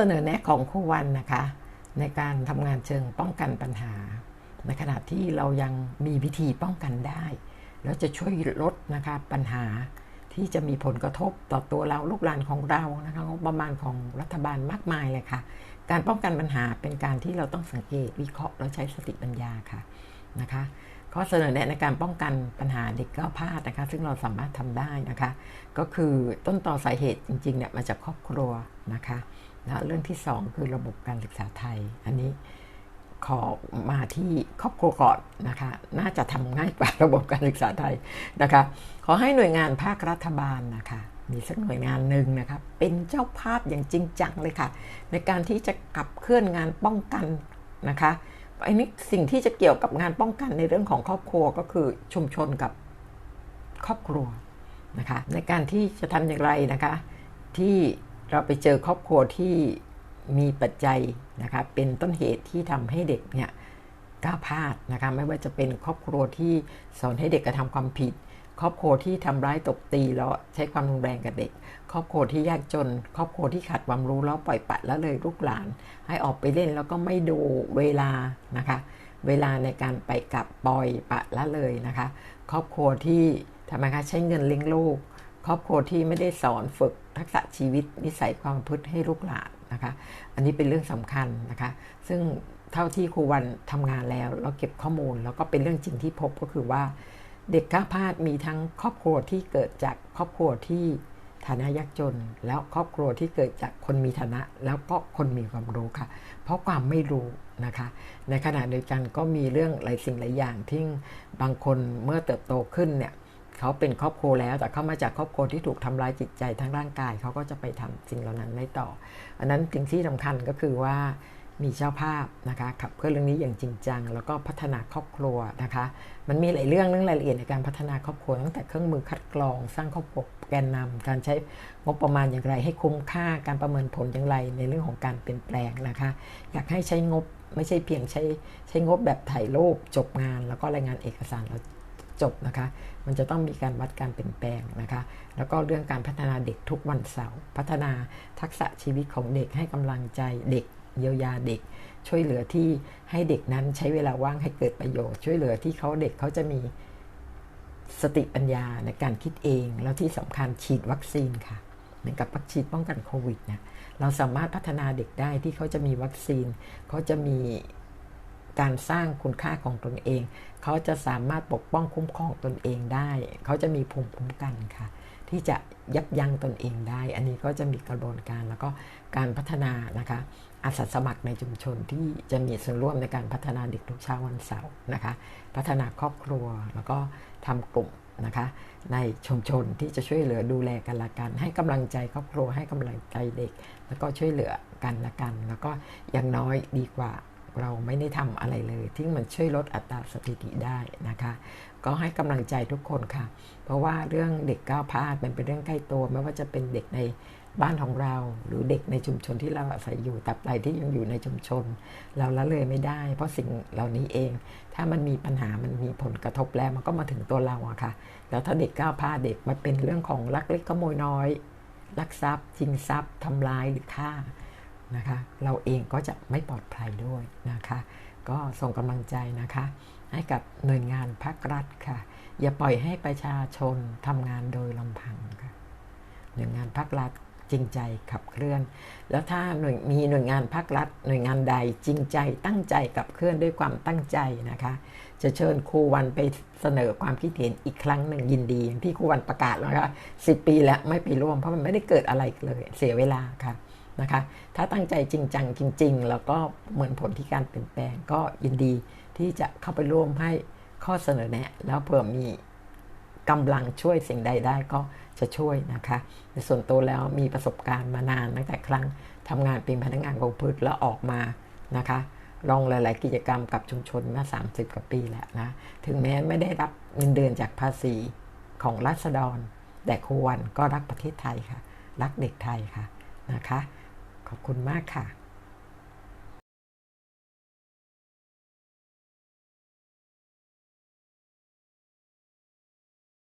เสนอแนะของครูวันนะคะ ในการทำงานเชิงป้องกันปัญหา ในขณะที่เรายังมีวิธีป้องกันได้ แล้วจะช่วยลดนะคะปัญหาที่จะมีผลกระทบต่อตัวเราลูกหลานของเรานะคะงบประมาณของรัฐบาลมากมายเลยค่ะ การป้องกันปัญหาเป็นการที่เราต้องสังเกตวิเคราะห์แล้วใช้สติปัญญาค่ะนะคะข้อเสนอแนะในการป้องกันปัญหาเด็กก้าวพลาดนะคะ ซึ่งเราสามารถทำได้นะคะ ก็คือต้นต่อสาเหตุจริงๆเนี่ยมาจากครอบครัวนะคะ แล้วเรื่องที่ 2 คือระบบการศึกษาไทย อันนี้ขอมาที่ครอบครัวก่อนนะคะ น่าจะทำง่ายกว่าระบบการศึกษาไทยนะคะ ขอให้หน่วยงานภาครัฐบาลนะคะ มีสักหน่วยงานหนึ่งนะคะ เป็นเจ้าภาพอย่างจริงจังเลยค่ะ ในการที่จะขับเคลื่อนงานป้องกันนะคะไอ้นี่สิ่งที่จะเกี่ยวกับงานป้องกันในเรื่องของครอบครัวก็คือชุมชนกับครอบครัวนะคะ ในการที่จะทำอย่างไรนะคะ ที่ เราไปเจอครอบครัวที่มีปัจจัยนะคะเป็นต้นเหตุที่ทำให้เด็กเนี่ยก้าวพลาดนะคะไม่ว่าจะเป็นครอบครัวที่สอนให้เด็กกระทำความผิด ครอบครัวที่ทำร้ายตบตีแล้วใช้ความรุนแรงกับเด็ก ครอบครัวที่ยากจน ครอบครัวที่ขาดความรู้แล้วปล่อยปละละเลยลูกหลาน ให้ออกไปเล่นแล้วก็ไม่ดูเวลานะคะเวลาในการไปกับปล่อยปะละเลยนะคะ ครอบครัวที่ทำไมคะใช้เงินเลี้ยงลูก ครอบครัวที่ไม่ได้สอนฝึก ทักษะชีวิตนิสัยความพฤติให้ลูกหลานนะคะ อันนี้เป็นเรื่องสำคัญนะคะ ซึ่งเท่าที่ครูวันทำงานแล้วเราเก็บข้อมูลแล้วก็เป็นเรื่องจริงที่พบก็คือว่า เด็กก้าวพลาดมีทั้งครอบครัวที่เกิดจากครอบครัวที่ฐานะยากจน แล้วครอบครัวที่เกิดจากคนมีฐานะ แล้วก็คนมีความรู้ค่ะ เพราะความไม่รู้นะคะ ในขณะเดียวกันก็มีเรื่องหลายสิ่งหลายอย่างที่บางคนเมื่อเติบโตขึ้นเนี่ย เขาเป็นครอบครัวแล้วแต่เข้ามาจากครอบครัวที่ถูกทำร้ายจิตใจทั้งร่างกายเขาก็จะไปทำสิ่งเหล่านั้นไม่ต่อ อันนั้นสิ่งที่สำคัญก็คือว่ามีเจ้าภาพนะคะขับเคลื่อนเรื่องนี้อย่างจริงจัง แล้วก็พัฒนาครอบครัวนะคะ มันมีหลายเรื่องเรื่องรายละเอียดในการพัฒนาครอบครัวตั้งแต่เครื่องมือคัดกรอง สร้างครอบครัวแกนนำการใช้งบประมาณอย่างไร ให้คุ้มค่าการประเมินผลอย่างไรในเรื่องของการเปลี่ยนแปลงนะคะ อยากให้ใช้งบไม่ใช่เพียงใช้ใช้งบแบบถ่ายรูปจบงาน แล้วก็รายงานเอกสารแล้ว จบนะคะ มันจะต้องมีการวัดการเปลี่ยนแปลงนะคะ แล้วก็เรื่องการพัฒนาเด็กทุกวันเสาร์พัฒนาทักษะชีวิตของเด็กให้กำลังใจเด็กเยียวยาเด็ก ช่วยเหลือที่ให้เด็กนั้นใช้เวลาว่างให้เกิดประโยชน์ ช่วยเหลือที่เขาเด็กเขาจะมีสติปัญญาในการคิดเอง แล้วที่สำคัญฉีดวัคซีนค่ะเหมือนกับวัคซีนป้องกันโควิดเนี่ยเราสามารถพัฒนาเด็กได้ที่เขาจะมีวัคซีนเขาจะมี การสร้างคุณค่าของตนเอง เขาจะสามารถปกป้องคุ้มครองตนเองได้ เขาจะมีภูมิคุ้มกันค่ะ ที่จะยับยั้งตนเองได้ อันนี้ก็จะมีกระบวนการแล้วก็การพัฒนานะคะอาสาสมัครในชุมชนที่จะมีส่วนร่วมในการพัฒนาเด็กทุกเช้าวันเสาร์นะคะ พัฒนาครอบครัวแล้วก็ทำกลุ่มนะคะ ในชุมชนที่จะช่วยเหลือดูแลกันละกัน ให้กำลังใจครอบครัวให้กำลังใจเด็ก แล้วก็ช่วยเหลือกันละกัน แล้วก็อย่างน้อยดีกว่า เราไม่ได้ทำอะไรเลยที่มันช่วยลดอัตราสถิติได้นะคะ ก็ให้กำลังใจทุกคนค่ะ เพราะว่าเรื่องเด็กก้าวพลาดเป็นเป็นเรื่องใกล้ตัว ไม่ว่าจะเป็นเด็กในบ้านของเรา หรือเด็กในชุมชนที่เราอาศัยอยู่ตับใดที่ยังอยู่ในชุมชน เราละเลยไม่ได้ เพราะสิ่งเหล่านี้เอง ถ้ามันมีปัญหามันมีผลกระทบแล้วมันก็มาถึงตัวเราอะค่ะ แล้วถ้าเด็กก้าวพลาดเด็กมันเป็นเรื่องของลักเล็กขโมยน้อยลักทรัพย์ชิงทรัพย์ทำลายหรือฆ่า นะคะ เราเองก็จะไม่ปลอดภัยด้วยนะคะ ก็ส่งกำลังใจนะคะ ให้กับหน่วยงานภาครัฐค่ะ อย่าปล่อยให้ประชาชนทำงานโดยลำพังค่ะ หน่วยงานภาครัฐจริงใจขับเคลื่อน แล้วถ้าหน่วยมีหน่วยงานภาครัฐ หน่วยงานใดจริงใจตั้งใจขับเคลื่อนด้วยความตั้งใจนะคะ จะเชิญครูวันไปเสนอความคิดเห็นอีกครั้งหนึ่งยินดีอย่างที่ครูวันประกาศแล้วค่ะสิปีแล้วไม่ไปร่วมเพราะมันไม่ได้เกิดอะไรเลยเสียเวลาค่ะ นะคะ ถ้าตั้งใจจริงจังจริง ๆ แล้วก็เหมือนผลที่การเปลี่ยนแปลงก็ยินดีที่จะเข้าไปร่วมให้ข้อเสนอแนะ แล้วเผื่อมีกำลังช่วยสิ่งใดได้ก็จะช่วยนะคะในส่วนตัวแล้วมีประสบการณ์มานานตั้งแต่ครั้งทำงานเป็นพนักงานกองพืชแล้วออกมานะคะลองหลาย ๆ กิจกรรมกับชุมชนมา 30 กว่าปีแล้วนะ ถึงแม้ไม่ได้รับเงินเดือนจากภาษีของรัษฎร แต่ครูวันก็รักประเทศไทยค่ะ รักเด็กไทยค่ะนะคะ ขอบคุณมากค่ะ